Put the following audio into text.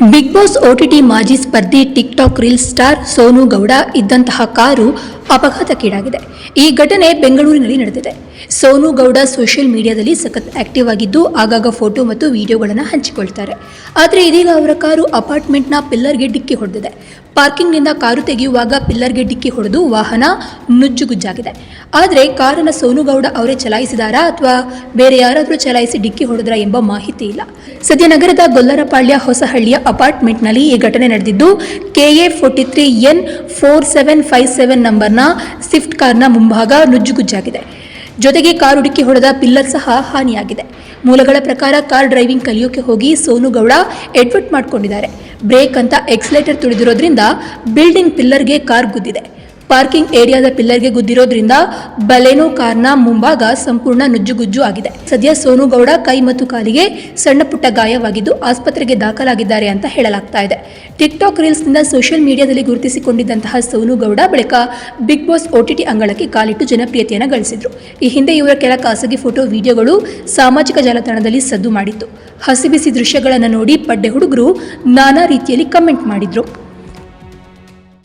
Big boss OTT ಮಾಜಿ ಸ್ಪರ್ಧಿ TikTok reel star Sonu Gowda ಇದ್ದಂತಹ car ಅಪಘಾತಕ್ಕೀಡಾಗಿದೆ. ಈ ಘಟನೆ ಬೆಂಗಳೂರಿನಲ್ಲಿ ನಡೆದಿದೆ. ಸೋನು ಗೌಡ ಸೋಷಿಯಲ್ ಮೀಡಿಯಾದಲ್ಲಿ ಸಖತ್ ಆಕ್ಟಿವ್ ಆಗಿದ್ದು, ಆಗಾಗ ಫೋಟೋ ಮತ್ತು ವಿಡಿಯೋಗಳನ್ನು ಹಂಚಿಕೊಳ್ತಾರೆ. ಆದರೆ ಇದೀಗ ಅವರ ಕಾರು ಅಪಾರ್ಟ್ಮೆಂಟ್ನ ಪಿಲ್ಲರ್ಗೆ ಡಿಕ್ಕಿ ಹೊಡೆದಿದೆ. ಪಾರ್ಕಿಂಗ್ನಿಂದ ಕಾರು ತೆಗೆಯುವಾಗ ಪಿಲ್ಲರ್ಗೆ ಡಿಕ್ಕಿ ಹೊಡೆದು ವಾಹನ ನುಜ್ಜುಗುಜ್ಜಾಗಿದೆ. ಆದರೆ ಕಾರನ್ನು ಸೋನು ಗೌಡ ಅವರೇ ಚಲಾಯಿಸಿದಾರಾ ಅಥವಾ ಬೇರೆ ಯಾರಾದರೂ ಚಲಾಯಿಸಿ ಡಿಕ್ಕಿ ಹೊಡೆದ್ರಾ ಎಂಬ ಮಾಹಿತಿ ಇಲ್ಲ. ಸದ್ಯ ನಗರದ ಗೊಲ್ಲರಪಾಳ್ಯ ಹೊಸಹಳ್ಳಿಯ ಅಪಾರ್ಟ್ಮೆಂಟ್ನಲ್ಲಿ ಈ ಘಟನೆ ನಡೆದಿದ್ದು, KA forty three N four seven five seven ನಂಬರ್ನ ಸ್ವಿಫ್ಟ್ ಕಾರ್ನ ಮುಂಭಾಗ ನುಜ್ಜುಗುಜ್ಜಾಗಿದೆ. ಜೊತೆಗೆ ಕಾರ್ ಹುಡುಕಿ ಹೊಡೆದ ಪಿಲ್ಲರ್ ಸಹ ಹಾನಿಯಾಗಿದೆ. ಮೂಲಗಳ ಪ್ರಕಾರ ಕಾರ್ ಡ್ರೈವಿಂಗ್ ಕಲಿಯೋಕೆ ಹೋಗಿ ಸೋನು ಗೌಡ ಎಡ್ವರ್ಟ್ ಮಾಡ್ಕೊಂಡಿದ್ದಾರೆ. ಬ್ರೇಕ್ ಅಂತ ಎಕ್ಸಲೇಟರ್ ತುಳಿದಿರೋದ್ರಿಂದ ಬಿಲ್ಡಿಂಗ್ ಪಿಲ್ಲರ್ಗೆ ಕಾರ್ ಗುದ್ದಿದೆ. ಪಾರ್ಕಿಂಗ್ ಏರಿಯಾದ ಪಿಲ್ಲರ್ಗೆ ಗುದ್ದಿರೋದ್ರಿಂದ ಬಲೆನೋ ಕಾರ್ನ ಮುಂಭಾಗ ಸಂಪೂರ್ಣ ನುಜ್ಜುಗುಜ್ಜು ಆಗಿದೆ. ಸದ್ಯ ಸೋನು ಗೌಡ ಕೈ ಮತ್ತು ಕಾಲಿಗೆ ಸಣ್ಣ ಪುಟ್ಟ ಗಾಯವಾಗಿದ್ದು ಆಸ್ಪತ್ರೆಗೆ ದಾಖಲಾಗಿದ್ದಾರೆ ಅಂತ ಹೇಳಲಾಗ್ತಾ ಇದೆ. ಟಿಕ್ ಟಾಕ್ ರೀಲ್ಸ್ನಿಂದ ಸೋಷಿಯಲ್ ಮೀಡಿಯಾದಲ್ಲಿ ಗುರುತಿಸಿಕೊಂಡಿದ್ದಂತಹ ಸೋನು ಗೌಡ ಬಳಿಕ ಬಿಗ್ ಬಾಸ್ ಓಟಿಟಿ ಅಂಗಳಕ್ಕೆ ಕಾಲಿಟ್ಟು ಜನಪ್ರಿಯತೆಯನ್ನು ಗಳಿಸಿದ್ರು. ಈ ಹಿಂದೆ ಇವರ ಕೆಲ ಖಾಸಗಿ ಫೋಟೋ ವಿಡಿಯೋಗಳು ಸಾಮಾಜಿಕ ಜಾಲತಾಣದಲ್ಲಿ ಸದ್ದು ಮಾಡಿತ್ತು. ಹಸಿಬಿಸಿ ದೃಶ್ಯಗಳನ್ನು ನೋಡಿ ಪಡ್ಡೆ ಹುಡುಗರು ನಾನಾ ರೀತಿಯಲ್ಲಿ ಕಮೆಂಟ್ ಮಾಡಿದ್ರು.